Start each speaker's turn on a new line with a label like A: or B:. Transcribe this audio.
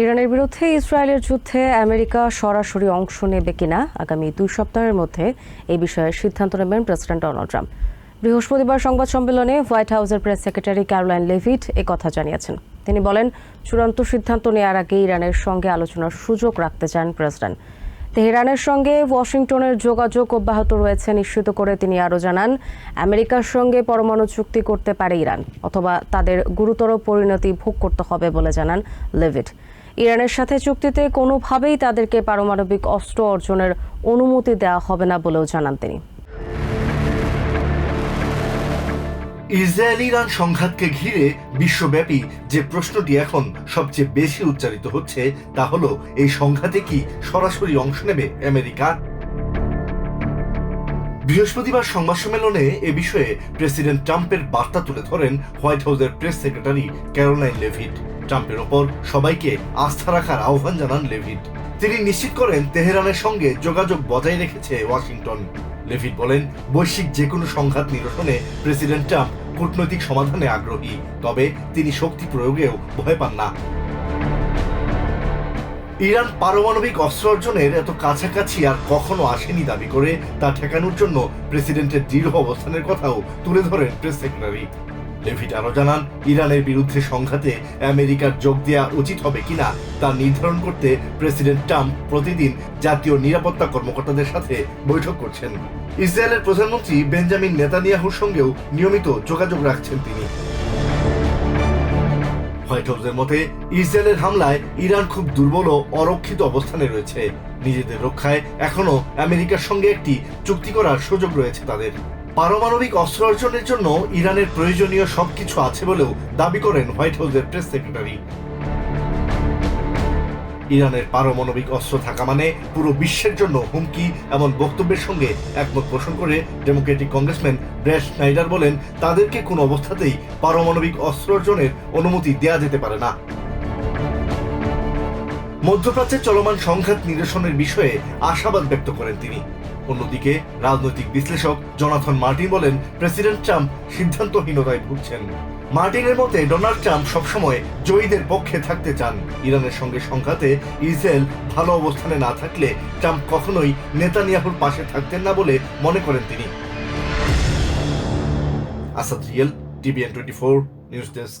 A: ইরানের বিরুদ্ধে ইসরায়েলের যুদ্ধে আমেরিকা সরাসরি অংশ নেবে কিনা আগামী দুই সপ্তাহের মধ্যে এই বিষয়ে সিদ্ধান্ত নেবেন প্রেসিডেন্ট ডোনাল্ড ট্রাম্প। বৃহস্পতিবার সংবাদ সম্মেলনে হোয়াইট হাউসের প্রেস সেক্রেটারি ক্যারোলাইন লেভিট এ কথা জানিয়েছেন। তিনি বলেন, চূড়ান্ত সিদ্ধান্ত নেওয়ার আগে ইরানের সঙ্গে আলোচনার সুযোগ রাখতে চান প্রেসিডেন্ট। তেহরানের সঙ্গে ওয়াশিংটনের যোগাযোগ অব্যাহত রয়েছে নিশ্চিত করে তিনি আরও জানান, আমেরিকার সঙ্গে পরমাণু চুক্তি করতে পারে ইরান, অথবা তাদের গুরুতর পরিণতি ভোগ করতে হবে বলে জানান লেভিট। ইরানের সাথে চুক্তিতে কোনোভাবেই তাদেরকে পারমাণবিক অস্ত্র অর্জনের অনুমতি দেওয়া হবে না বলেও জানান তিনি।
B: ইসরায়েল ইরান সংঘাতকে ঘিরে বিশ্বব্যাপী যে প্রশ্নটি এখন সবচেয়ে বেশি উচ্চারিত হচ্ছে, তা হলো, এই সংঘাতে কি সরাসরি অংশ নেবে আমেরিকা? বৃহস্পতিবার সংবাদ সম্মেলনে এ বিষয়ে প্রেসিডেন্ট ট্রাম্পের বার্তা তুলে ধরেন হোয়াইট হাউসের প্রেস সেক্রেটারি ক্যারোলাইন লেভিট। ট্রাম্পের ওপর সবাইকে আস্থা রাখার আহ্বান জানান লেভিট। তিনি নিশ্চিত করেন তেহরানের সঙ্গে যোগাযোগ বজায় রেখেছে ওয়াশিংটন। লেভিট বলেন, বৈশ্বিক যে কোনো সংঘাত নিরসনে প্রেসিডেন্ট ট্রাম্প কূটনৈতিক সমাধানে আগ্রহী, তবে তিনি শক্তি প্রয়োগেও ভয় পান না। ইরান পারমাণবিক অস্ত্র অর্জনের এত কাছাকাছি আর কখনো আসেনি দাবি করে, তা ঠেকানোর জন্য প্রেসিডেন্টের দৃঢ় অবস্থানের কথাও তুলে ধরেন প্রেস সেক্রেটারি। লেভিট আরও জানান, ইরানের বিরুদ্ধে সংঘাতে আমেরিকার যোগ দেওয়া উচিত হবে কিনা তা নির্ধারণ করতে প্রেসিডেন্ট ট্রাম্প প্রতিদিন জাতীয় নিরাপত্তা কর্মকর্তাদের সাথে বৈঠক করছেন। ইসরায়েলের প্রধানমন্ত্রী বেঞ্জামিন নেতানিয়াহুর সঙ্গেও নিয়মিত যোগাযোগ রাখছেন তিনি। হোয়াইট হাউসের মতে, ইসরায়েলের হামলায় ইরান খুব দুর্বল ও অরক্ষিত অবস্থানে রয়েছে। নিজেদের রক্ষায় এখনও আমেরিকার সঙ্গে একটি চুক্তি করার সুযোগ রয়েছে তাদের। পারমাণবিক অস্ত্র অর্জনের জন্য ইরানের প্রয়োজনীয় সবকিছু আছে বলেও দাবি করেন হোয়াইট হাউসের প্রেস সেক্রেটারি। ইরানের পারমাণবিক অস্ত্র থাকা মানে পুরো বিশ্বের জন্য হুমকি এমন বক্তব্যের সঙ্গে একমত পোষণ করে ডেমোক্রেটিক কংগ্রেসম্যান ব্র্যাড স্নাইডার বলেন, তাদেরকে কোনো অবস্থাতেই পারমাণবিক অস্ত্র অর্জনের অনুমতি দেয়া যেতে পারে না। মধ্যপ্রাচ্যে চলমান সংঘাত নিরসনের বিষয়ে আশাবাদ ব্যক্ত করেন তিনি। অন্যদিকে, রাজনৈতিক বিশ্লেষক জনাথন মার্টিন বলেন, প্রেসিডেন্ট ট্রাম্প সিদ্ধান্তহীনতায় ভুগছেন। মার্টিনের মতে, ডোনাল্ড ট্রাম্প সবসময় জয়ীদের পক্ষে থাকতে চান। ইরানের সঙ্গে সংঘাতে ইসরায়েল ভালো অবস্থানে না থাকলে ট্রাম্প কখনোই নেতানিয়াহুর পাশে থাকতেন না বলে মনে করেন তিনি। Asad real, TVN twenty four, news desk.